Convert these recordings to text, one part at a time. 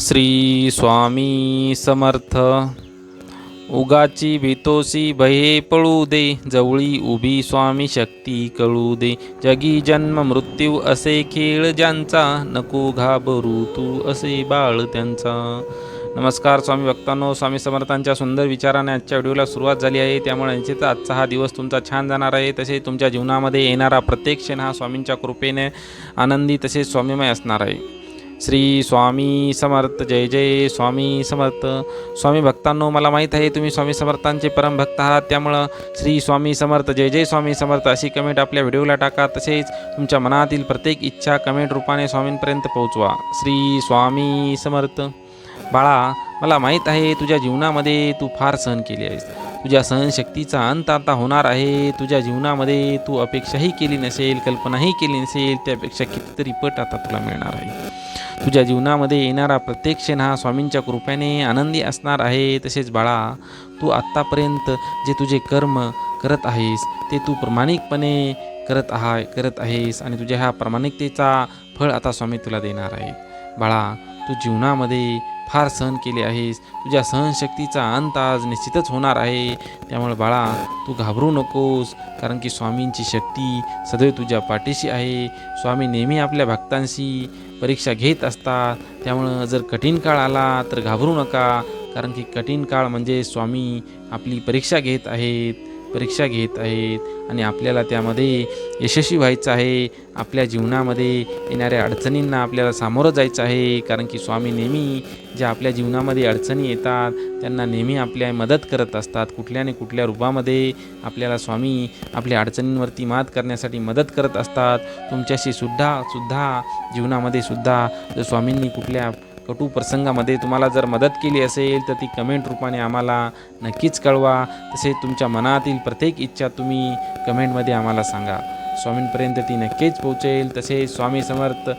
श्री स्वामी समर्थ. उगाची भीतोसी भये पळू दे जवळी उभी स्वामी शक्ती कळू दे जगी जन्म मृत्यू असे खेळ ज्यांचा नको घाबरू तू असे बाळ त्यांचा. नमस्कार स्वामी भक्तांनो स्वामी समर्थांच्या सुंदर विचाराने आजच्या व्हिडिओला सुरुवात झाली आहे. त्यामुळे निश्चित आजचा हा दिवस तुमचा छान जाणार आहे. तसेच तुमच्या जीवनामध्ये येणारा प्रत्येक क्षण हा स्वामींच्या कृपेने आनंदी तसेच स्वामीमय असणार आहे. श्री स्वामी समर्थ जय जय स्वामी समर्थ. स्वामी भक्तांनो मला माहीत आहे तुम्ही स्वामी समर्थांचे परमभक्त आहात त्यामुळं श्री स्वामी समर्थ जय जय स्वामी समर्थ अशी कमेंट आपल्या व्हिडिओला टाका. तसेच तुमच्या मनातील प्रत्येक इच्छा कमेंट रूपाने स्वामींपर्यंत पोहोचवा. श्री स्वामी समर्थ. बाळा मला माहीत आहे तुझ्या जीवनामध्ये तू फार सहन केली आहेस. तुझ्या सहनशक्तीचा अंत आता होणार आहे. तुझ्या जीवनामध्ये तू अपेक्षाही केली नसेल कल्पनाही केली नसेल त्यापेक्षा कितीतरी पट आता तुला मिळणार आहे. तुझ्या जीवनामध्ये येणारा प्रत्येक क्षण हा स्वामींच्या कृपेने आनंदी असणार आहे. तसेच बाळा तू आत्तापर्यंत जे तुझे कर्म करत आहेस ते तू प्रामाणिकपणे करत आहा करत आहेस आणि तुझ्या ह्या प्रामाणिकतेचा फळ आता स्वामी तुला देणार आहे बाळा तू जीवनामध्ये फार सहन केले आहेस. तुझ्या सहनशक्तीचा अंत आज निश्चितच होणार आहे. त्यामुळे बाळा तू घाबरू नकोस. कारण की स्वामींची शक्ती सदैव तुझ्या पाठीशी आहे. स्वामी नेहमी आपल्या भक्तांशी परीक्षा घेत असतात. त्यामुळं जर कठीण काळ आला तर घाबरू नका. कारण की कठीण काळ म्हणजे स्वामी आपली परीक्षा घेत आहेत. परीक्षा घेत आहेत आणि आपल्याला त्यामध्ये यशस्वी व्हायचं आहे. आपल्या जीवनामध्ये येणाऱ्या अडचणींना आपल्याला सामोरं जायचं आहे. कारण की स्वामी नेहमी ज्या आपल्या जीवनामध्ये अडचणी येतात त्यांना नेहमी आपल्या मदत करत असतात. कुठल्या ना कुठल्या रूपामध्ये आपल्याला स्वामी आपल्या अडचणींवरती मात करण्यासाठी मदत करत असतात. तुमच्याशी सुद्धा सुद्धा जीवनामध्ये सुद्धा जर स्वामींनी कुठल्या कटू प्रसंगामध्ये तुम्हाला जर मदत केली असेल तर ती कमेंट रूपाने आम्हाला नक्कीच कळवा. तसेच तुमच्या मनातील प्रत्येक इच्छा तुम्ही कमेंटमध्ये आम्हाला सांगा. स्वामींपर्यंत ती नक्कीच पोहोचेल. तसेच स्वामी समर्थ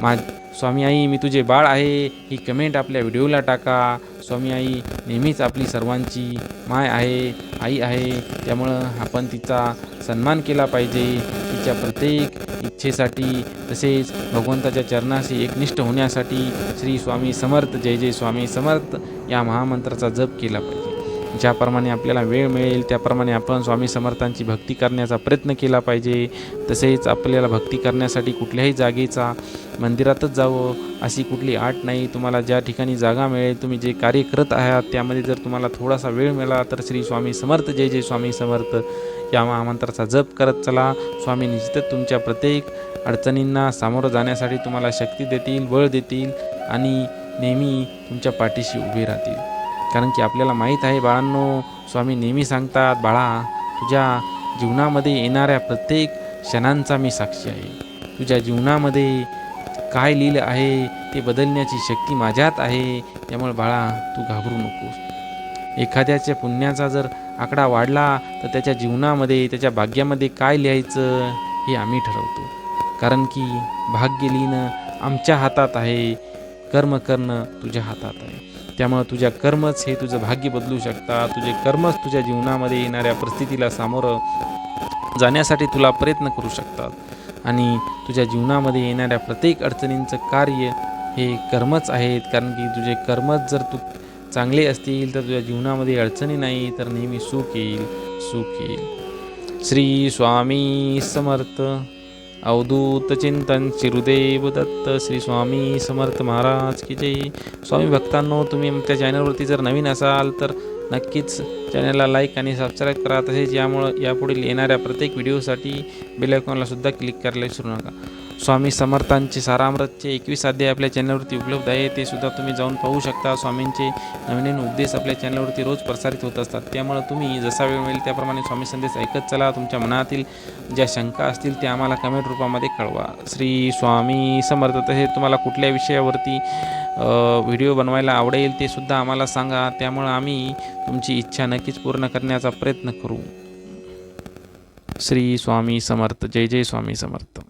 मा स्वामी आई मी तुझे बाळ आहे. ही कमेंट आपल्या व्हिडिओला टाका. स्वामी आई नेहमीच आपली सर्वांची माय आहे आई आहे. त्यामुळं आपण तिचा सन्मान केला पाहिजे. तिच्या प्रत्येक इच्छेसाठी तसेच भगवंताच्या चरणाशी एकनिष्ठ होण्यासाठी श्री स्वामी समर्थ जय जय स्वामी समर्थ या महामंत्राचा जप केला पाहिजे. ज्याप्रमाणे आपल्याला वेळ मिळेल त्याप्रमाणे आपण स्वामी समर्थांची भक्ती करण्याचा प्रयत्न केला पाहिजे. तसेच आपल्याला भक्ती करण्यासाठी कुठल्याही जागेचा मंदिरातच जावं अशी कुठली आट नाही. तुम्हाला ज्या ठिकाणी जागा मिळेल तुम्ही जे कार्य करत आहात त्यामध्ये जर तुम्हाला थोडासा वेळ मिळाला तर श्री स्वामी समर्थ जय जय स्वामी समर्थ. या महामंत्राचा जप करत चला. स्वामी निश्चितच तुमच्या प्रत्येक अडचणींना सामोरं जाण्यासाठी तुम्हाला शक्ती देतील बळ देतील आणि नेहमी तुमच्या पाठीशी उभे राहतील. कारण की आपल्याला माहीत आहे बाळांनो स्वामी नेहमी सांगतात बाळा तुझ्या जीवनामध्ये येणाऱ्या प्रत्येक क्षणांचा मी साक्षी आहे. तुझ्या जीवनामध्ये काय लिहिलं आहे ते बदलण्याची शक्ती माझ्यात आहे. त्यामुळे बाळा तू घाबरू नकोस. एखाद्याच्या पुण्याचा जर आकडा वाढला तर त्याच्या जीवनामध्ये त्याच्या भाग्यामध्ये काय लिहायचं हे आम्ही ठरवतो. कारण की भाग्य लिहिणं आमच्या हातात आहे कर्म करणं तुझ्या हातात आहे. त्यामुळं तुझ्या कर्मच हे तुझं भाग्य बदलू शकतात तुझे कर्मच तुझ्या जीवनामध्ये येणाऱ्या परिस्थितीला सामोरं जाण्यासाठी तुला प्रयत्न करू शकतात. आणि तुझ्या जीवनामध्ये येणाऱ्या प्रत्येक अडचणींचं कार्य हे कर्मच आहेत. कारण की तुझे कर्मच जर तू चांगले असतील तर तुझ्या जीवनामध्ये अडचणी नाही तर नेहमी सुख येईल. सुख येईल. श्री स्वामी समर्थ. अवधूत चिंतन चिरुदेव दत्त श्री स्वामी समर्थ महाराज की जय। स्वामी भक्तांनो तुम्ही आमच्या चॅनलवरती जर नवीन असाल तर नक्कीच चॅनलला लाईक आणि सबस्क्राईब करा. तसेच यामुळं यापुढील येणाऱ्या प्रत्येक व्हिडिओसाठी बेल सुद्धा क्लिक करायला विसरू नका. स्वामी समर्थांचे सारामृतचे एकवीस अध्याय आपल्या चॅनलवरती उपलब्ध आहे. ते सुद्धा तुम्ही जाऊन पाहू शकता. स्वामींचे नवीन नवीन उद्देश आपल्या चॅनलवरती रोज प्रसारित होत असतात. त्यामुळं तुम्ही जसा वेळ मिळेल त्याप्रमाणे स्वामी संदेश ऐकत चला. तुमच्या मनातील ज्या शंका असतील त्या आम्हाला कमेंट रूपामध्ये कळवा. श्री स्वामी समर्थ. तसेच तुम्हाला कुठल्या विषयावरती व्हिडिओ बनवायला आवडेल ते सुद्धा आम्हाला सांगा. त्यामुळं आम्ही तुमची इच्छा नक्कीच पूर्ण करण्याचा प्रयत्न करू. श्री स्वामी समर्थ. जय जय स्वामी समर्थ.